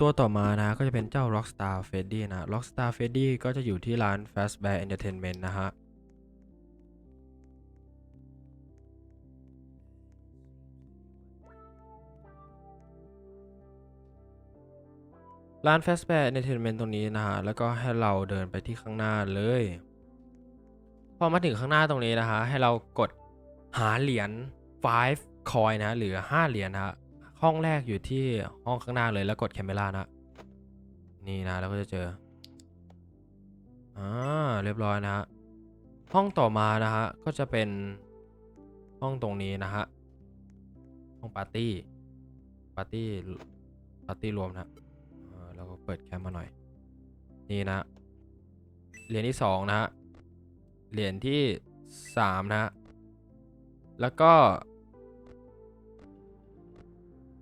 ตัวต่อมานะก็จะเป็นเจ้า Rockstar Freddy นะ Rockstar Freddy ก็จะอยู่ที่ร้าน Fazbear Entertainment นะฮะร้าน Fazbear Entertainment ตรงนี้นะฮะ แล้วก็ให้เราเดินไปที่ข้างหน้าเลย พอมาถึงข้างหน้าตรงนี้นะฮะ ให้เรากดหาเหรียญ5 coin นะ หรือ 5 เหรียญนะฮะ ห้องแรกอยู่ที่ห้องข้างหน้าเลยแล้วกดแคมเมรานะ นี่นะแล้วก็จะเจออ่าเรียบร้อยนะฮะห้องต่อมานะฮะก็จะเป็นห้องตรงนี้นะฮะห้องปาร์ตี้ปาร์ตี้ปาร์ตี้รวมนะอ่าแล้วก็เปิดแคมมาหน่อย นี่นะเหรียญที่สองนะฮะเหรียญที่สามนะฮะแล้วก็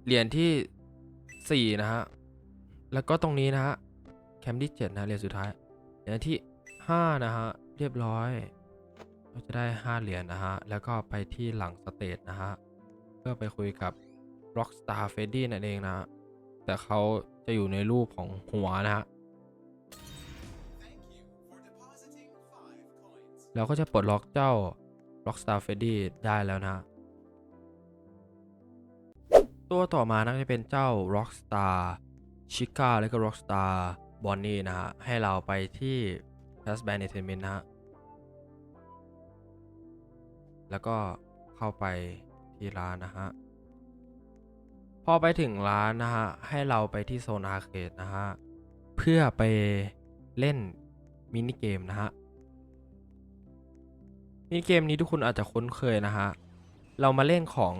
เหรียญที่สี่นะฮะ แล้วก็ตรงนี้นะฮะ แคมป์ที่เจ็ดนะเหรียญสุดท้าย เหรียญที่ห้านะฮะ เรียบร้อยก็จะได้ห้าเหรียญนะฮะ แล้วก็ไปที่หลังสเตจนะฮะ เพื่อไปคุยกับ Rockstar Freddy นั่นเองนะฮะแต่เขาจะอยู่ในรูปของหัวนะฮะ เราก็จะปลดล็อกเจ้า Rockstar Freddy ได้แล้วนะ ตัวต่อมานะจะเป็นเจ้า Rockstar Chica และก็ Rockstar Bonnie นะฮะ ให้เราไปที่ p a s b a n Entertainment นะฮะ แล้วก็เข้าไปที่ร้านนะฮะ พอไปถึงร้านนะฮะ ให้เราไปที่โซนอาร์เคดนะฮะ เพื่อไปเล่นมินิเกมนะฮะ มินิเกมนี้ทุกคนอาจจะคุ้นเคยนะฮะ เรามาเล่นของ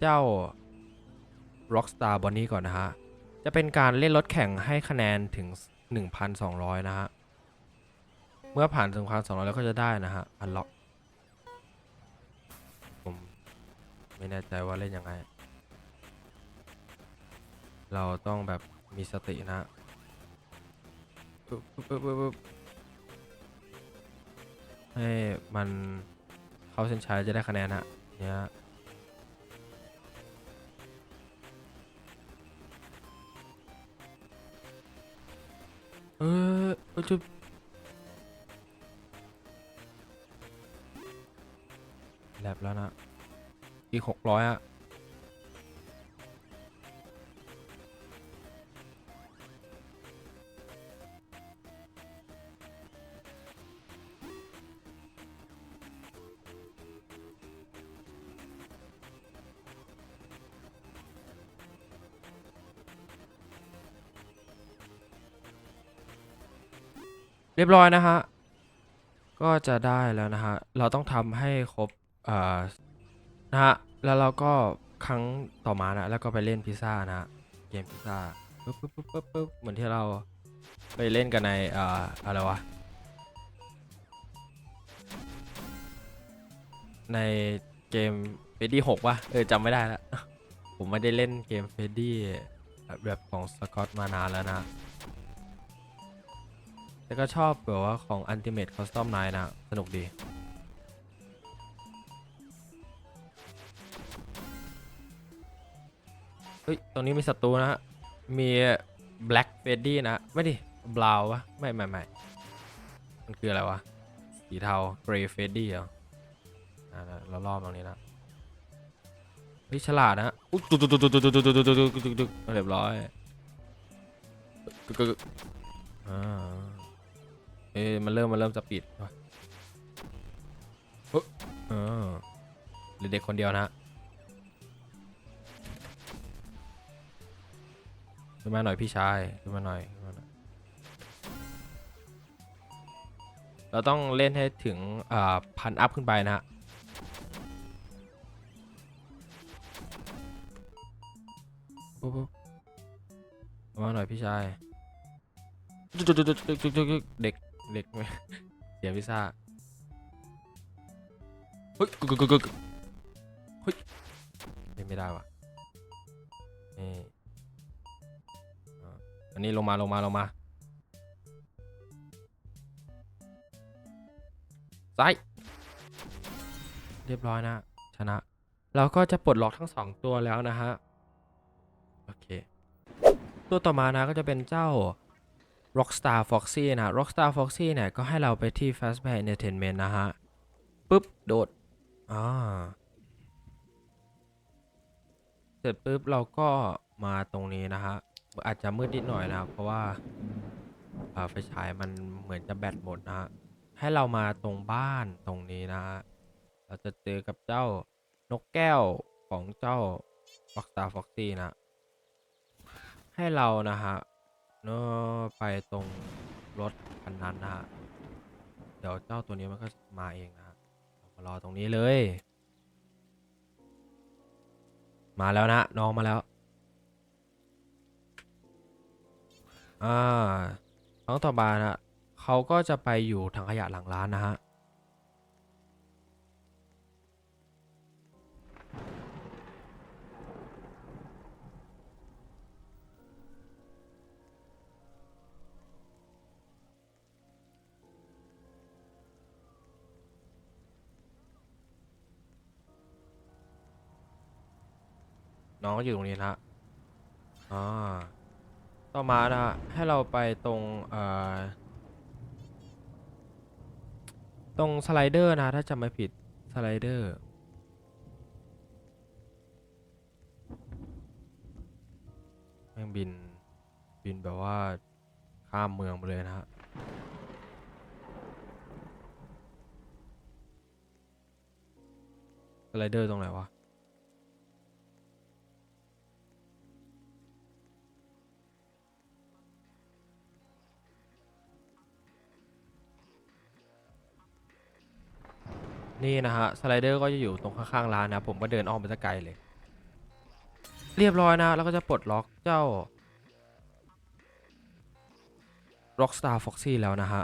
เจ้า Rockstar Bonnie ก่อนนะฮะ จะเป็นการเล่นรถแข่งให้คะแนนถึง 1,200 นะฮะ เมื่อผ่าน1,200 แล้วก็จะได้นะฮะ อันล็อก ผมไม่แน่ใจว่าเล่นยังไง เราต้องแบบมีสตินะฮะปึ๊บปึ๊บปุ๊บให้มันเข้าเส้นชัยจะได้คะแนนฮะเนี่ย จุบแลบแล้วนะ อีกหกร้อยอะ เรียบร้อยนะฮะ ก็จะได้แล้วนะฮะ เราต้องทำให้ครบอ่านะฮะ แล้วเราก็ครั้งต่อมานะ แล้วก็ไปเล่นพิซซ่านะฮะ เกมพิซซ่าปึ๊บปึ๊บปึ๊บปึ๊บปึ๊บเหมือนที่เราไปเล่นกันในอ่าอะไรวะ ในเกมเฟดดี้หกวะเออจำไม่ได้แล้วผมไม่ได้เล่นเกมเฟดดี้แบบของสกอตมานานแล้วนะ แต่ก็ชอบแบบว่าของ Ultimate Custom Night นะ สนุกดีเฮ้ย ตรงนี้มีศัตรูนะฮะ มี Black f e d d y นะ ไม่ดิบลาววะ ไม่ไม่ไม่มันคืออะไรวะ สีเทา Grey f e d d y เหรออ่าเรารอบตรงนี้นะเฮ้ยฉลาดนะฮะอุ๊ยตุ๊กตุ๊กตุ๊กตุ๊กตุ๊กตุ๊กตุ๊กตุ๊กตุ๊กตุ๊กตุ๊กเรียบร้อยกึกกึกกึกอ่า เอ้ยมันเริ่มมันเริ่มจะปิดเออหลือเด็กคนเดียวนะฮะขึ้นมาหน่อยพี่ชายขึ้นมาหน่อยขึ้นมาหน่อย เราต้องเล่นให้ถึงอ่าพันอัพขึ้นไปนะฮะปุ๊บปุ๊บขึ้นมาหน่อยพี่ชาย เด็ก เด็กไม่เสียพิซซ่าเฮ้ยกึกกึกกึกกึกเฮ้ยเล่นไม่ได้ว่ะนี่อันนี้ลงมาลงมาลงมาซ้ายเรียบร้อยนะ ชนะ เราก็จะปลดล็อกทั้งสองตัวแล้วนะฮะ โอเค ตัวต่อมานะก็จะเป็นเจ้า Rockstar Foxy นะ Rockstar Foxy เนี่ยก็ให้เราไปที่ Fastback Entertainment นะฮะปุ๊บ โดดอ่าเสร็จปุ๊บเราก็มาตรงนี้นะฮะ อาจจะมืดนิดหน่อยนะครับ เพราะว่าอ่าไฟฉายมันเหมือนจะแบตหมดนะฮะ ให้เรามาตรงบ้านตรงนี้นะฮะ เราจะเจอกับเจ้านกแก้วของเจ้า Rockstar Foxy นะ ให้เรานะฮะ เนอะไปตรงรถคันนั้นนะฮะ เดี๋ยวเจ้าตัวนี้มันก็มาเองนะฮะเรามารอตรงนี้เลย มาแล้วนะน้องมาแล้ว อ่าน้องต่อมานะเขาก็จะไปอยู่ถังขยะหลังร้านนะฮะ น้องก็อยู่ตรงนี้นะฮะอ่าต่อมานะฮะให้เราไปตรงเอ่อตรงสไลเดอร์นะถ้าจำไม่ผิดสไลเดอร์แม่งบินบินแบบว่าข้ามเมืองไปเลยนะฮะสไลเดอร์ตรงไหนวะ นี่นะฮะสไลเดอร์ก็จะอยู่ตรงข้างๆร้านนะ ผมก็เดินอ้อมไปสักไกลเลย เรียบร้อยนะ แล้วก็จะปลดล็อกเจ้า Rockstar Foxy แล้วนะฮะ